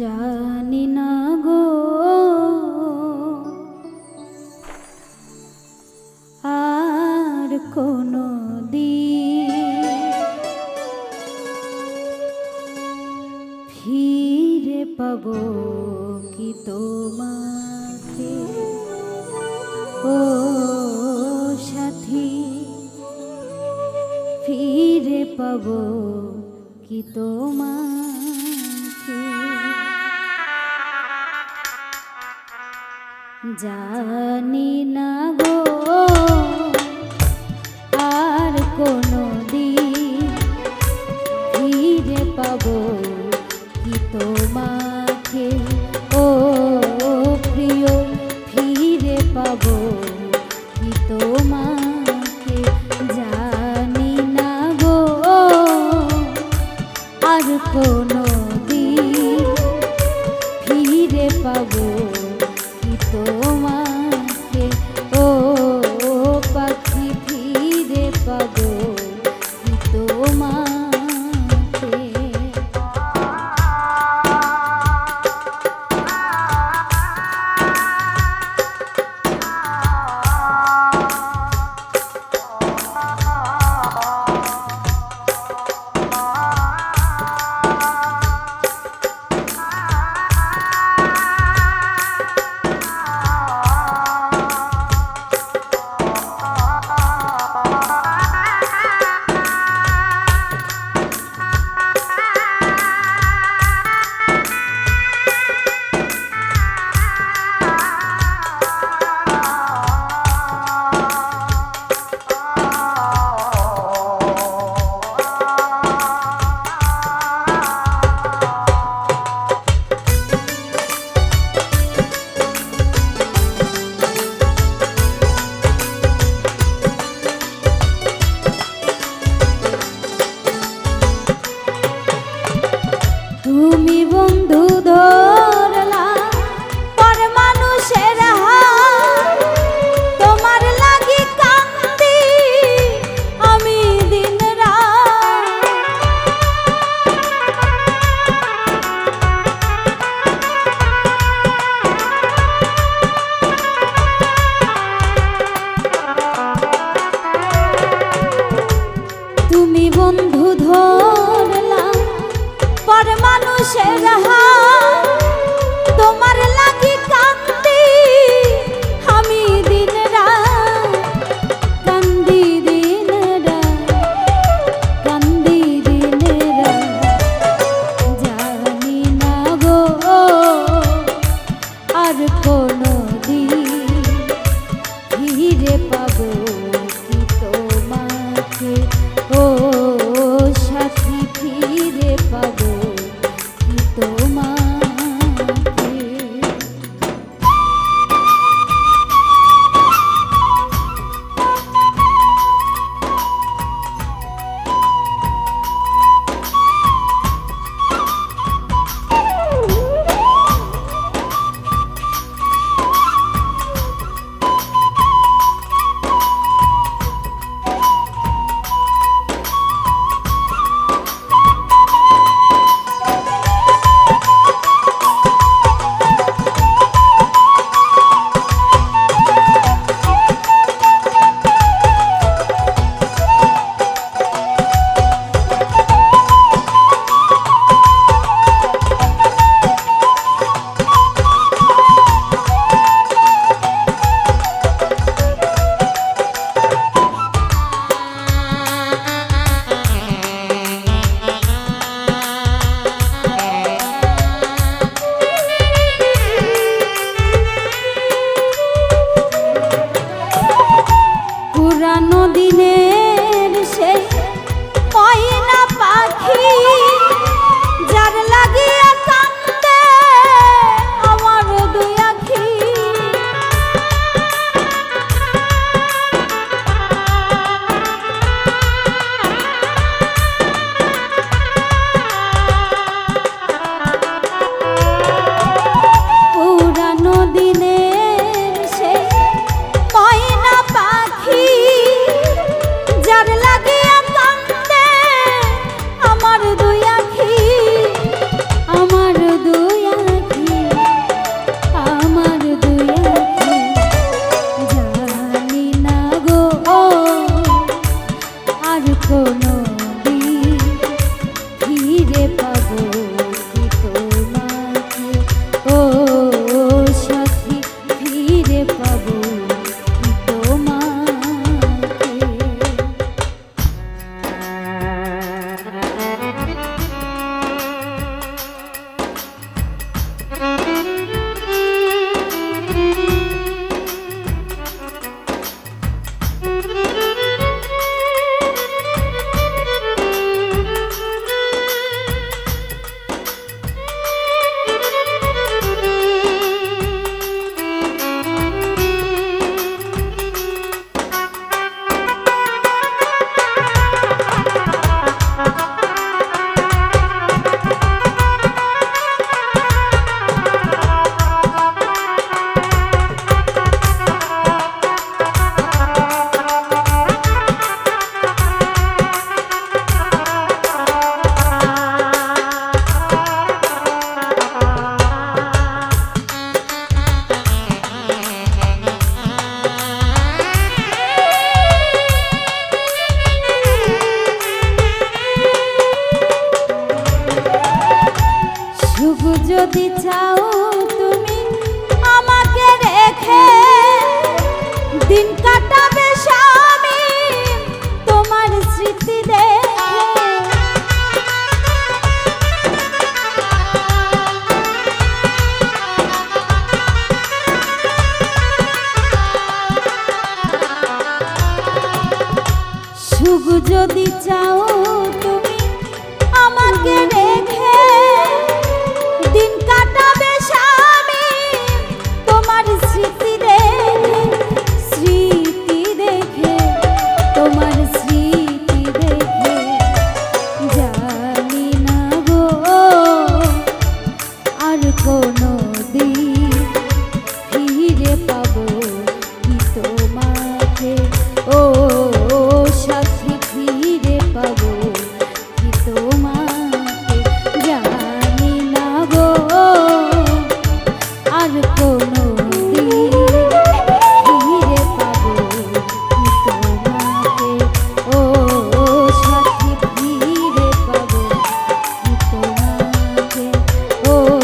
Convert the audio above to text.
জানি না গো। আর কোনো দিন ফিরে পাব কি তোমাকে? ও সাথী, ফিরে পাব কি তোমার निन আর কো যদি চাও তুমি আমাকে রেখে দিন কাট ও